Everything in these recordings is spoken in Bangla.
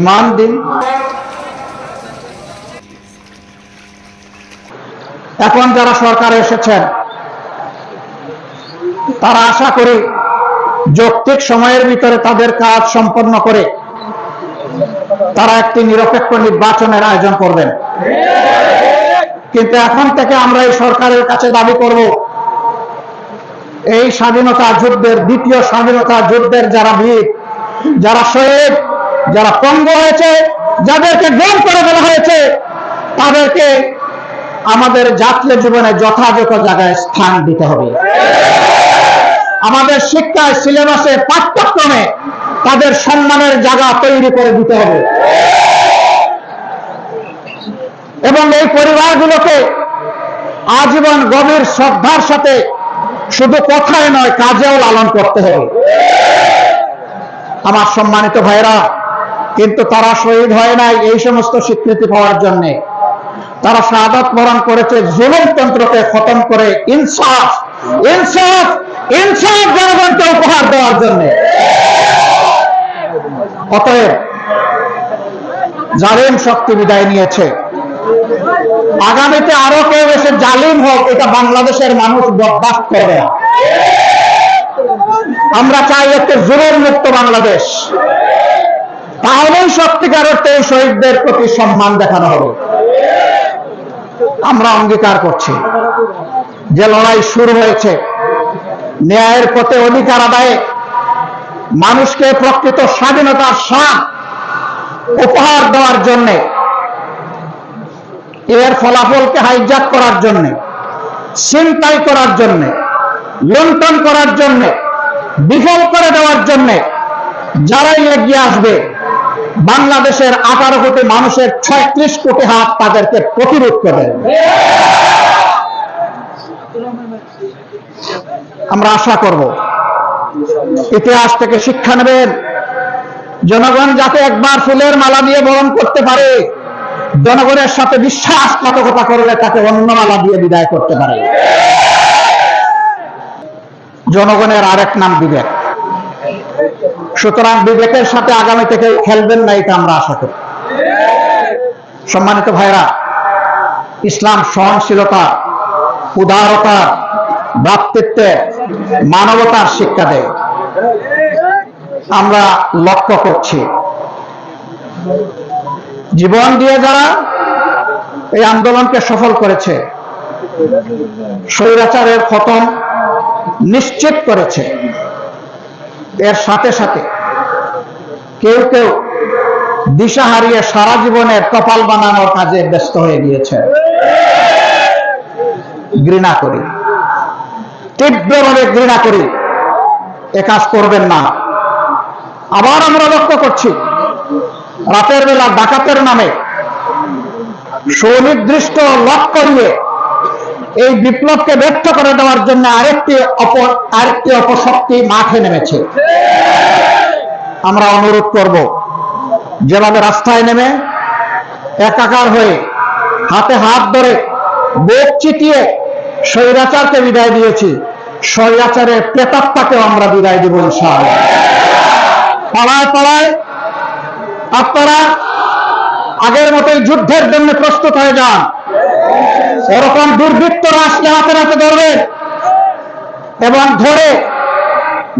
ইমান দিন। এখন যারা সরকারে এসেছেন, তারা আশা করি যৌক্তিক সময়ের ভিতরে তাদের কাজ সম্পন্ন করে তারা একটি নিরপেক্ষ নির্বাচনের আয়োজন করবেন। কিন্তু এখন থেকে আমরা এই সরকারের কাছে দাবি করব, এই স্বাধীনতা যুদ্ধের, দ্বিতীয় স্বাধীনতা যুদ্ধের যারা বীর, যারা শহীদ যারা পঙ্গ হয়েছে, যাদেরকে গ্রহণ করে দেওয়া হয়েছে, তাদেরকে আমাদের জাতীয় জীবনে যথাযথ জায়গায় স্থান দিতে হবে। আমাদের শিক্ষায় সিলেবাসে পাঠ্যক্রমে তাদের সম্মানের জায়গা তৈরি করে দিতে হবে। এবং এই পরিবারগুলোকে আজীবন গভীর শ্রদ্ধার সাথে শুধু কথায় নয়, কাজেও লালন করতে হবে। আমার সম্মানিত ভাইরা কিন্তু তারা শহীদ হয় নাই এই সমস্ত স্বীকৃতি পাওয়ার জন্যে। তারা শাহাদত বরণ করেছে জুলুমতন্ত্রকে খতম করে ইনসাফ ইনসাফ ইনসাফ জনগণকে উপহার দেওয়ার জন্য। অতএব জালিম শক্তি বিদায় নিয়েছে। আগামীতে আরও কেউ এসে জালিম হোক, এটা বাংলাদেশের মানুষ বরদাস্ত করবে না। আমরা চাই একটা জুলুম মুক্ত বাংলাদেশ। তাহলেই সত্যিকার অর্থে শহীদদের প্রতি সম্মান দেখানো হবে। আমরা অঙ্গীকার করছি যে লড়াই শুরু হয়েছে। ন্যায়ের পথে অধিকার আদায়ে মানুষকে প্রকৃত স্বাধীনতার স্বাদ উপহার দেওয়ার জন্যে, এর ফলাফলকে হাইজাক করার জন্যে চিন্তাই করার জন্যে, লুণ্ঠন করার জন্যে, বিফল করে দেওয়ার জন্যে যারাই এগিয়ে আসবে বাংলাদেশের আঠারো কোটি মানুষের ছয়ত্রিশ কোটি হাত তাদেরকে প্রতিরোধ করে। আমরা আশা করব, ইতিহাস থেকে শিক্ষা নেবেন। জনগণ যাতে একবার ফুলের মালা দিয়ে বরণ করতে পারে, জনগণের সাথে বিশ্বাসঘাতকতা করলে তাকে অন্য মালা দিয়ে বিদায় করতে পারে। জনগণের আরেক নাম বিবেক। সুতরাং বিবেকের সাথে আগামী থেকে খেলবেন না, এটা আমরা আশা করি। সম্মানিত ভাইরা ইসলাম সহনশীলতা, উদারতা, ভ্রাতৃত্বের, মানবতার শিক্ষা দেয়। আমরা লক্ষ্য করছি, জীবন দিয়ে যারা এই আন্দোলনকে সফল করেছে, স্বৈরাচারের খতম নিশ্চিত করেছে। এর সাথে সাথে কেউ কেউ দিশা হারিয়ে সারা জীবনের কপাল বানানোর কাজে ব্যস্ত হয়ে গিয়েছে। ঘৃণা করি। তীব্রভাবে ঘৃণা করি। এ কাজ করবেন না। আবার আমরা লক্ষ্য করছি, রাতের বেলা ডাকাতের নামে সুনির্দিষ্ট লক্ষ্য দিয়ে এই বিপ্লবকে ব্যর্থ করে দেওয়ার জন্য আরেকটি অপর, আরেকটি অপশক্তি মাঠে নেমেছে। আমরা অনুরোধ করব, যেভাবে রাস্তায় নেমে একাকার হয়ে হাতে হাত ধরে বুক চিটিয়ে স্বৈরাচারকে বিদায় দিয়েছি, স্বৈরাচারের প্রেতাত্মাকেও আমরা বিদায় দিব ইনশাআল্লাহ। পাড়ায় পাড়ায় আপনারা আগের মতোই যুদ্ধের জন্য প্রস্তুত হয়ে যান। এরকম দুর্বৃত্তরা আসলে হাতে হাতে ধরবে এবং ধরে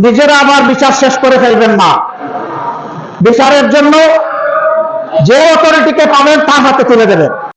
নিজেরা আবার বিচার শেষ করে ফেলবেন না। বিচারের জন্য যে অথরিটিকে পাবেন তার হাতে তুলে দেবেন।